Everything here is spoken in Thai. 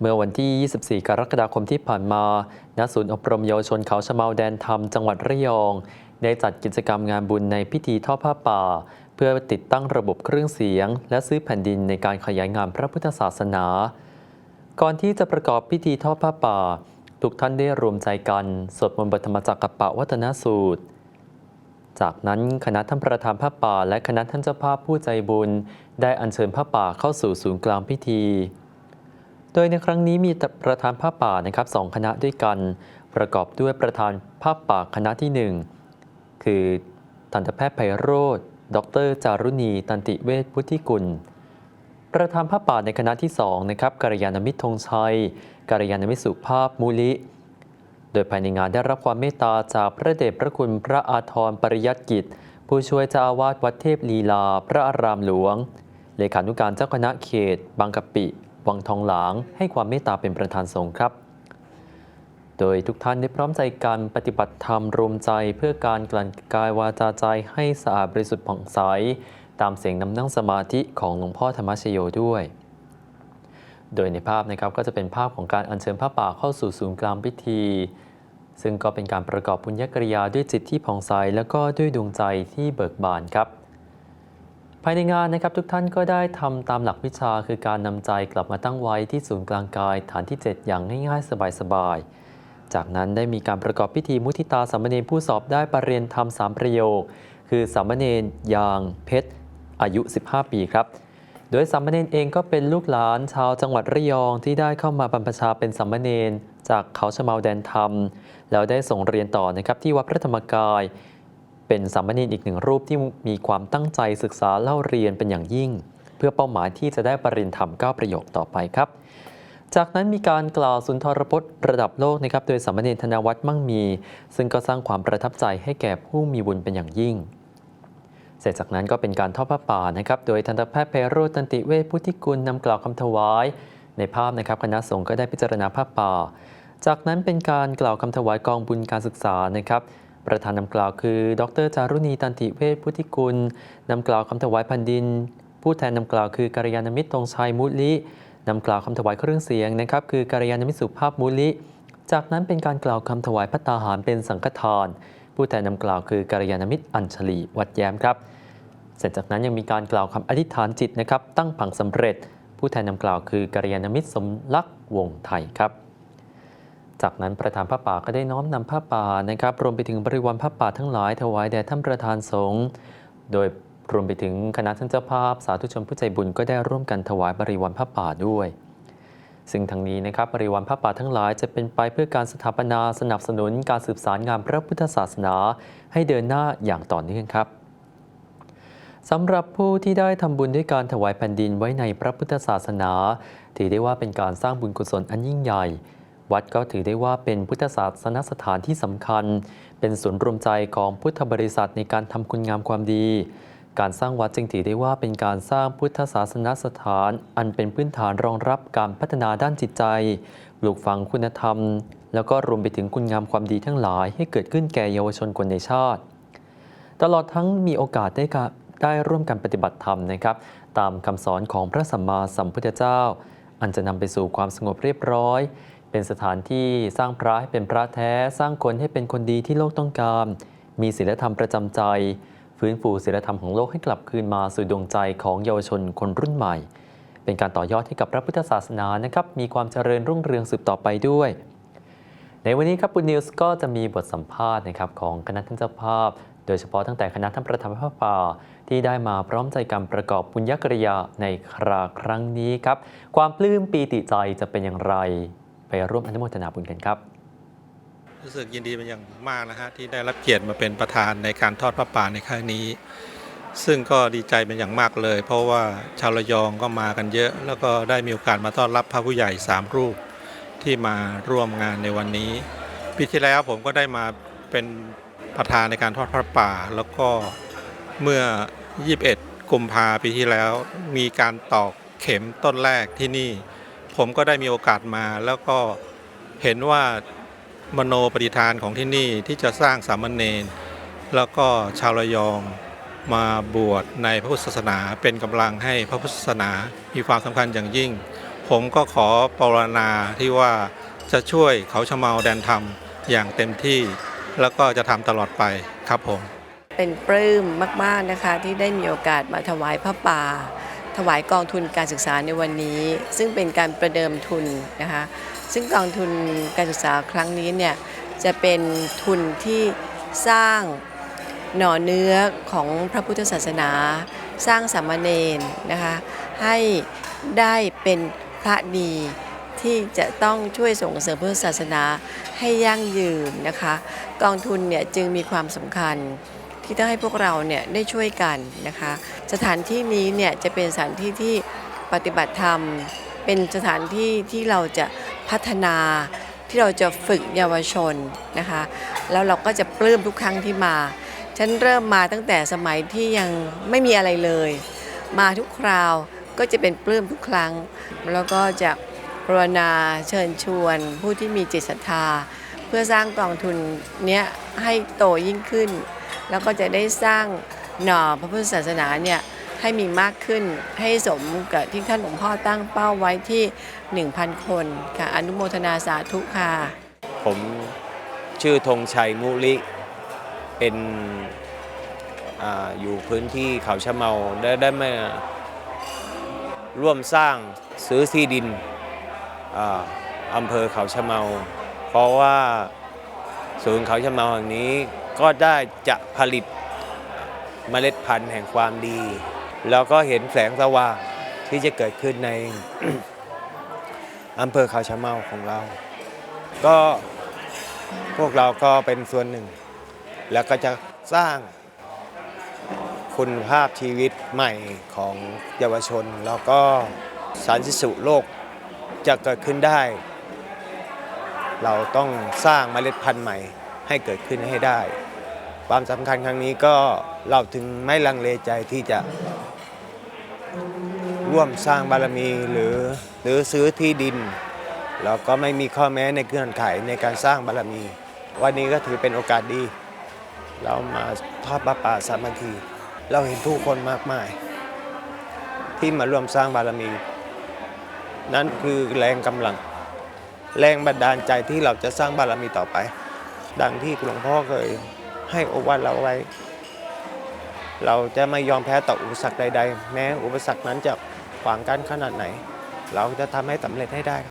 เมื่อวันที่ 24 กรกฎาคมที่ผ่านมา ณ ศูนย์อบรมเยาวชนเขาชะเมาแดนธรรมจังหวัดระยอง ได้จัดกิจกรรมงานบุญในพิธีทอดผ้าป่า เพื่อติดตั้งระบบเครื่องเสียง และซื้อแผ่นดินในการขยายงานพระพุทธศาสนา ก่อนที่จะประกอบพิธีทอดผ้าป่า ทุกท่านได้รวมใจกันสวดมนต์บทธรรมจักรกับปะวัฒนสูตรจากนั้นคณะท่านประธานผ้าป่า และคณะท่านเจ้าภาพผู้ใจบุญ ได้อัญเชิญผ้าป่าเข้าสู่ศูนย์กลางพิธี โดยในครั้งนี้มีประธานผ้าป่านะครับสองคณะด้วยกัน ประกอบด้วยประธานผ้าป่าคณะที่หนึ่งคือทันตแพทย์ไพโรธดร จารุณี ตันติเวชพุทธิกุล ประธานผ้าป่าในคณะที่สองนะครับกัลยาณมิตรธงชัยกัลยาณมิตรสุภาพมูลิ โดยภายในงานได้รับความเมตตาจากพระเดชพระคุณพระอาทรปริยัติกิจ ผู้ช่วยเจ้าอาวาสวัดเทพลีลา พระอารามหลวง เลขานุการเจ้าคณะเขต บางกะปิ วังทองหลางให้ความเมตตาเป็นประธานสงฆ์ครับ โดยทุกท่านได้พร้อมใจกันปฏิบัติธรรมรวมใจเพื่อการกลั่นกายวาจาใจให้สะอาดบริสุทธิ์ผ่องใส ตามเสียงนำนั่งสมาธิของหลวงพ่อธรรมชโยด้วย โดยในภาพนะครับก็จะเป็นภาพของการอัญเชิญผ้าป่าเข้าสู่ศูนย์กลางพิธี ซึ่งก็เป็นการประกอบบุญญกริยาด้วยจิตที่ผ่องใสแล้วก็ด้วยดวงใจที่เบิกบานครับ ภายในงานนะครับทุกท่านก็ได้ทำตามหลักวิชาคือการนำใจกลับมาตั้งไว้ที่ศูนย์กลางกายฐานที่ 7 อย่างง่ายๆ สบายๆ จากนั้นได้มีการประกอบพิธีมุทิตาสามเณรผู้สอบได้ประเรียนธรรมสามประโยค คือสามเณรยางเพชร อายุ 15 ปีครับ โดยสามเณรเองก็เป็นลูกหลานชาวจังหวัดระยองที่ได้เข้ามาบรรพชาเป็นสามเณรจากเขาชะเมาแดนธรรม แล้วได้ส่งเรียนต่อนะครับที่วัดพระธรรมกาย เป็นสามเณรอีกหนึ่งรูปที่มีความตั้งใจศึกษาเล่าเรียนเป็นอย่างยิ่ง เพื่อเป้าหมายที่จะได้ปริญธรรม 9 ประโยคต่อไปครับ จากนั้นมีการกล่าวสุนทรพจน์ระดับโลกนะครับโดยสามเณรธนวัฒน์มั่งมี ซึ่งก็สร้างความประทับใจให้แก่ผู้มีบุญเป็นอย่างยิ่งเสร็จจากนั้นก็เป็นการทอดผ้าป่านะครับ โดยทันตแพทย์เพโรตันติเวชพุทธิกุลนำกล่าวคำถวาย ในภาพนะครับคณะสงฆ์ก็ได้พิจารณาผ้าป่า จากนั้นเป็นการกล่าวคำถวายกองบุญการศึกษานะครับ ประธานนำกล่าวคือ ดรจารุณีตันติเวชพุทธิกุลนำกล่าวคำถวายแผ่นดิน ผู้แทนนำกล่าวคือกัลยาณมิตรตรงชัยมุลินำกล่าวคำถวายเครื่องเสียงนะครับคือกัลยาณมิตรสุภาพมุลิ จากนั้นเป็นการกล่าวคำถวายพัตตาหารเป็นสังฆทาน ผู้แทนนำกล่าวคือกัลยาณมิตรอัญชลีวัดแย้มครับ เสร็จจากนั้นยังมีการกล่าวคำอธิษฐานจิตนะครับตั้งผังสำเร็จ ผู้แทนนำกล่าวคือกัลยาณมิตรสมลักษ์วงไทยครับ จากนั้นประธานผ้าป่าก็ได้น้อมนำผ้าป่านะครับรวมไปถึงบริวารผ้าป่าทั้งหลายถวายแด่ท่านประธานสงฆ์โดยรวมไปถึงคณะท่านเจ้าภาพสาธุชนผู้ใจบุญก็ได้ร่วมกันถวายบริวารผ้าป่าด้วย ซึ่งทั้งนี้นะครับบริวารผ้าป่าทั้งหลายจะเป็นไปเพื่อการสถาปนาสนับสนุนการสืบสารงานพระพุทธศาสนา ให้เดินหน้าอย่างต่อเนื่องครับสำหรับผู้ที่ได้ทำบุญด้วยการถวายแผ่นดินไว้ในพระพุทธศาสนา ถือได้ว่าเป็นการสร้างบุญกุศลอันยิ่งใหญ่ วัดก็ถือได้ว่าเป็นพุทธศาสนสถานที่สำคัญ เป็นศูนย์รวมใจของพุทธบริษัทในการทำคุณงามความดี การสร้างวัดจึงถือได้ว่าเป็นการสร้างพุทธศาสนสถาน อันเป็นพื้นฐานรองรับการพัฒนาด้านจิตใจปลูกฝังคุณธรรม แล้วก็รวมไปถึงคุณงามความดีทั้งหลาย ให้เกิดขึ้นแก่เยาวชนคนในชาติ ตลอดทั้งมีโอกาสได้กะได้ร่วมกันปฏิบัติธรรมนะครับ ตามคำสอนของพระสัมมาสัมพุทธเจ้า อันจะนำไปสู่ความสงบเรียบร้อย เป็นสถานที่สร้างพระให้เป็นพระแท้ สร้างคนให้เป็นคนดีที่โลกต้องการ มีศีลธรรมประจำใจ ฟื้นฟูศีลธรรมของโลกให้กลับคืนมาสู่ดวงใจของเยาวชนคนรุ่นใหม่ เป็นการต่อยอดให้กับพระพุทธศาสนานะครับ มีความเจริญรุ่งเรืองสืบต่อไปด้วย ในวันนี้ครับปุณนิวส์ก็จะมีบทสัมภาษณ์นะครับของคณะท่านเจ้าภาพ โดยเฉพาะตั้งแต่คณะท่านประธานพระป่าที่ได้มาพร้อมใจกันประกอบบุญญกริยาในคราครั้งนี้ครับ ความปลื้มปีติใจจะเป็นอย่างไร ไปร่วมอนุโมทนาบุญกันครับ รู้สึกยินดีเป็นอย่างมากนะฮะที่ได้รับเกียรติมาเป็นประธานในการทอดพระป่าในครั้งนี้ ซึ่งก็ดีใจเป็นอย่างมากเลย เพราะว่าชาวระยองก็มากันเยอะ แล้วก็ได้มีโอกาสมาต้อนรับพระผู้ใหญ่สามรูปที่มาร่วมงานในวันนี้ปีที่แล้วผมก็ได้มาเป็นประธานในการทอดพระป่า แล้วก็เมื่อ 21 กุมภาปีที่แล้ว มีการตอกเข็มต้นแรกที่นี่ ผมก็ได้มีโอกาสมา แล้วก็เห็นว่ามโนปฏิฐานของที่นี่ที่จะสร้างสามเณรแล้วก็ชาวระยองมาบวชในพระพุทธศาสนาเป็นกำลังให้พระพุทธศาสนามีความสำคัญอย่างยิ่ง ผมก็ขอปรารถนาที่ว่าจะช่วยเขาชะเมาแดนธรรมอย่างเต็มที่ แล้วก็จะทำตลอดไปครับผม เป็นปลื้มมาก ๆ นะคะที่ได้มีโอกาสมาถวายพระป่า ถวายกองทุนการศึกษาในวันนี้ ซึ่งเป็นการประเดิมทุนนะคะซึ่งกองทุนการศึกษาครั้งนี้เนี่ยจะเป็นทุนที่สร้างหน่อเนื้อของพระพุทธศาสนา สร้างสามเณรนะคะให้ได้เป็นพระดีที่จะต้องช่วยส่งเสริมพุทธศาสนาให้ยั่งยืนนะคะ กองทุนเนี่ยจึงมีความสำคัญ ที่ต้องให้พวกเราเนี่ยได้ช่วยกันนะคะ สถานที่นี้เนี่ยจะเป็นสถานที่ที่ปฏิบัติธรรม เป็นสถานที่ที่เราจะพัฒนาที่เราจะฝึกเยาวชนนะคะ แล้วเราก็จะปลื้มทุกครั้งที่มา ฉันเริ่มมาตั้งแต่สมัยที่ยังไม่มีอะไรเลย มาทุกคราวก็จะเป็นปลื้มทุกครั้ง แล้วก็จะปรนนาเชิญชวน ผู้ที่มีจิตศรัทธา เพื่อสร้างกองทุนเนี้ยให้โตยิ่งขึ้น แล้วก็จะได้สร้างหน่อพระพุทธศาสนาเนี่ยให้มีมากขึ้นให้สมกับที่ท่านหลวงพ่อตั้งเป้าไว้ที่ 1,000 คนค่ะอนุโมทนาสาธุค่ะผมชื่อธงชัยมุลิ เป็นออยู่พื้นที่เขาชะเมาได้ได้มาร่วมสร้างซื้อที่ดินอาอำเภอเขาชะเมา เพราะว่าศูนย์เขาชะเมาแห่งนี้ ก็ได้จะผลิตเมล็ดพันธุ์แห่งความดี แล้วก็เห็นแสงสว่างที่จะเกิดขึ้นในอำเภอเขาชะเมาของเรา ก็พวกเราก็เป็นส่วนหนึ่ง แล้วก็จะสร้างคุณภาพชีวิตใหม่ของเยาวชน แล้วก็สันติสุโลกจะเกิดขึ้นได้ เราต้องสร้างเมล็ดพันธุ์ใหม่ให้เกิดขึ้นให้ได้ ความสำคัญครั้งนี้ก็เราถึงไม่ลังเลใจที่จะร่วมสร้างบารมีหรือหรือซื้อที่ดินแล้วก็ไม่มีข้อแม้ในเงื่อนไขในการสร้างบารมี วันนี้ก็ถือเป็นโอกาสดี เรามาทอดประป่าสามัคคีเราเห็นผู้คนมากมาย ที่มาร่วมสร้างบารมี นั่นคือแรงกำลัง แรงบันดาลใจที่เราจะสร้างบารมีต่อไป ดังที่หลวงพ่อเคย ให้โอวาทเราไว้ เราจะไม่ยอมแพ้ต่ออุปสรรคใด ๆ แม้อุปสรรคนั้นจะขวางกั้นขนาดไหน เราจะทำให้สำเร็จให้ได้